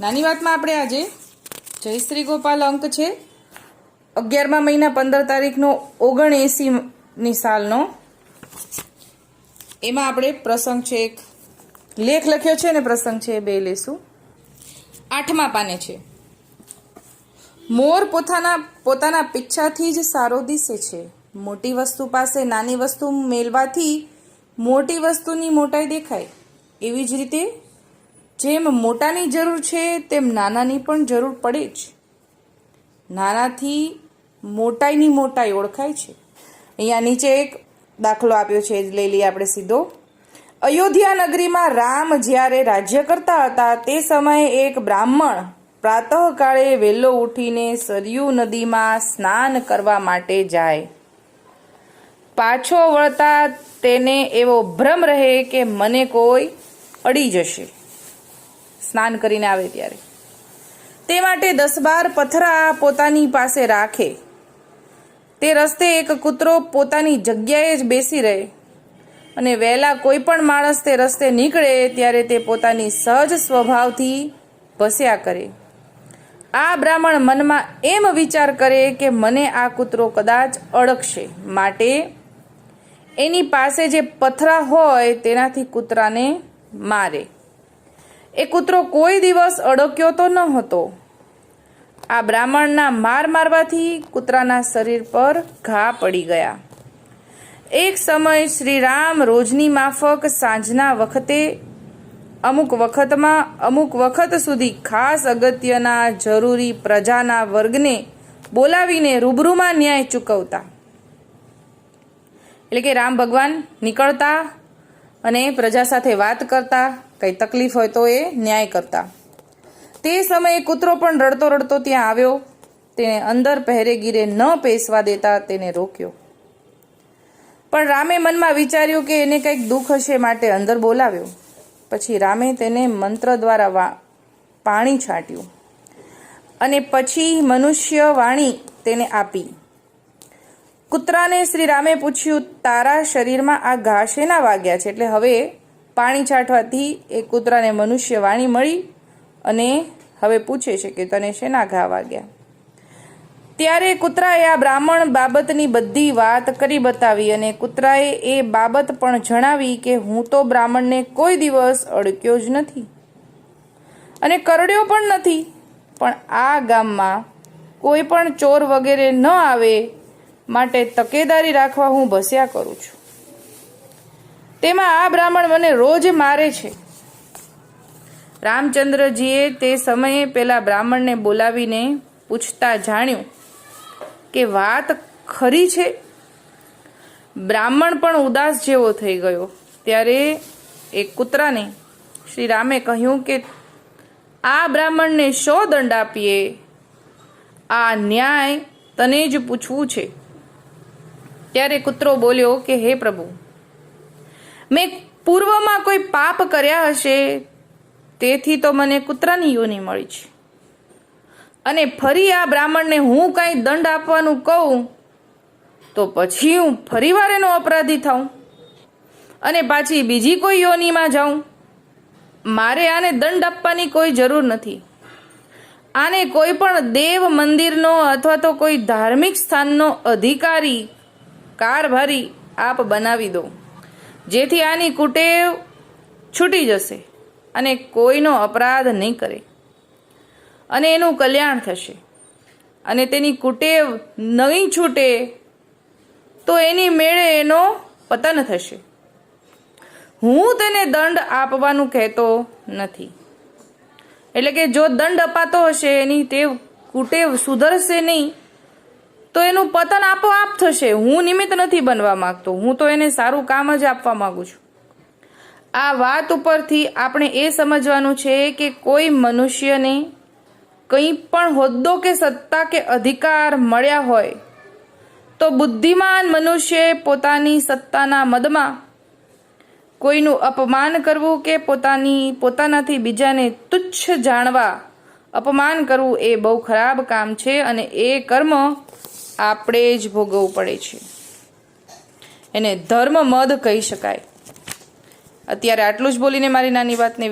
નાની વાતમાં આપણે આજે જયશ્રી ગોપાલ અંક છે. અગિયારમા મહિના પંદર તારીખનો ઓગણએંસીની સાલનો. એમાં આપણે પ્રસંગ છે એક. લેખ લખ્યો છે ને પ્રસંગ છે એ બે લેશું. આઠમા પાને છે. મોર પોતાના પોતાના પીછાથી જ સારો દિશે છે. મોટી વસ્તુ પાસે નાની વસ્તુ મેળવાથી મોટી વસ્તુની મોટાઈ દેખાય. એવી જ રીતે જેમ મોટાની જરૂર છે, તેમ નાનાની પણ જરૂર પડે જ. નાનાથી મોટાઈની મોટાઈ ઓળખાય છે. અહીંયા નીચે એક દાખલો આપ્યો છે લઈ લઈએ આપણે સીધો. અયોધ્યા નગરીમાં રામ જ્યારે રાજ્ય કરતા હતા, તે સમયે એક બ્રાહ્મણ પ્રાતઃકાળે વહેલો ઉઠીને સરયુ નદીમાં સ્નાન કરવા માટે જાય. પાછો વળતા તેને એવો ભ્રમ રહે કે મને કોઈ અડી જશે. સ્નાન કરીને આવે ત્યારે. તે માટે દસ બાર પથરા પોતાની પાસે રાખે. તે રસ્તે એક કૂતરો પોતાની જગ્યાએ જ બેસી રહે. અને વહેલા કોઈ પણ માણસ તે રસ્તે નીકળે ત્યારે તે પોતાની સહજ સ્વભાવથી ભસ્યા કરે. આ બ્રાહ્મણ મનમાં એમ વિચાર કરે કે મને આ કૂતરો કદાચ અડકશે. માટે એની પાસે જે પથરા હોય તેનાથી કૂતરાને મારે. એ કૂતરો કોઈ દિવસ અડક્યો તો ન હતો. આ બ્રાહ્મણના માર મારવાથી કૂતરાના શરીર પર ઘા પડી ગયા. એક સમય શ્રી રામ રોજની માફક સાંજના વખતે, અમુક વખતમાં, અમુક વખત સુધી ખાસ અગત્યના જરૂરી પ્રજાના વર્ગને બોલાવીને રૂબરૂમાં ન્યાય ચૂકવતા. એટલે કે રામ ભગવાન નીકળતા અને પ્રજા સાથે વાત કરતા કંઈ તકલીફ હોય તો એ ન્યાય કરતા. તે સમયે કૂતરો પણ રડતો રડતો ત્યાં આવ્યો. તેને અંદર પહેરેગીરે ન પેસવા દેતા તેને રોક્યો. પણ રામે મનમાં વિચાર્યું કે એને કંઈક દુઃખ હશે માટે અંદર બોલાવ્યો. પછી રામે તેને મંત્ર દ્વારા પાણી છાંટ્યું. અને પછી મનુષ્ય વાણી તેને આપી. કૂતરાને શ્રી રામે પૂછ્યું, તારા શરીરમાં આ ઘા શેના વાગ્યા છે? એટલે હવે પાણી છાંટવાથી એ કૂતરાને મનુષ્ય વાણી મળી અને હવે પૂછે છે કે તને શેના ઘા વાગ્યા? ત્યારે કૂતરાએ આ બ્રાહ્મણ બાબતની બધી વાત કરી બતાવી અને કૂતરાએ એ બાબત પણ જણાવી કે હું તો બ્રાહ્મણને કોઈ દિવસ અડક્યો જ નથી અને કરડ્યો પણ નથી. પણ આ ગામમાં કોઈ પણ ચોર વગેરે ન આવે માટે તકેદારી રાખવા હું ભસ્યા કરું છું. તેમાં આ બ્રાહ્મણ મને રોજ મારે છે. રામચંદ્રજીએ તે સમયે પેલા બ્રાહ્મણને બોલાવીને પૂછતા જાણ્યું કે વાત ખરી છે? બ્રાહ્મણ પણ ઉદાસ જેવો થઈ ગયો. ત્યારે એક કૂતરાને શ્રી રામે કહ્યું કે, આ બ્રાહ્મણને શો દંડ આપીએ? આ ન્યાય તને જ પૂછવું છે. ત્યારે કૂતરો બોલ્યો કે, હે પ્રભુ મેં પૂર્વમાં કોઈ પાપ કર્યા હશે? તેથી તો મને કૂતરાની યોની મળી છે. અને ફરી આ બ્રાહ્મણને હું કાંઈ દંડ આપવાનું કહું, તો પછી હું ફરીવાર એનો અપરાધી થાઉં. અને પાછી બીજી કોઈ યોનીમાં જાઉં. મારે આને દંડ આપવાની કોઈ જરૂર નથી. આને કોઈ પણ દેવ મંદિરનો અથવા તો કોઈ ધાર્મિક સ્થાનનો અધિકારી, કારભારી આપ બનાવી દો. જેથી આની કુટેવ છૂટી જશે અને કોઈનો અપરાધ નહીં કરે. અને એનું કલ્યાણ થશે. અને તેની કુટેવ નહીં છૂટે, તો એની મેળે એનો પતન થશે. હું તેને દંડ આપવાનું કહેતો નથી. એટલે કે જો દંડ અપાતો હશે, એની તે કુટેવ સુધરશે નહીં, તો એનું પતન થશે, હું નિમિત્ત નથી બનવા માંગતો. હું તો એને સારું કામ જ આપવા માંગુ છું. આ વાત ઉપરથી આપણે એ સમજવાનું છે કે કોઈ મનુષ્યને કંઈ પણ હોદ્દો કે સત્તા કે અધિકાર મળ્યા હોય, તો બુદ્ધિમાન મનુષ્યએ પોતાની સત્તાના મદમાં કોઈનું અપમાન કરવું કે પોતાની, પોતાનાથી બીજાને તુચ્છ જાણવા અપમાન કરવું એ બહુ ખરાબ કામ છે અને એ કર્મ આપણે જ ભોગવવું પડે છે. એને ધર્મ મદ કહી શકાય. અત્યારે આટલું જ બોલીને મારી નાની વાતને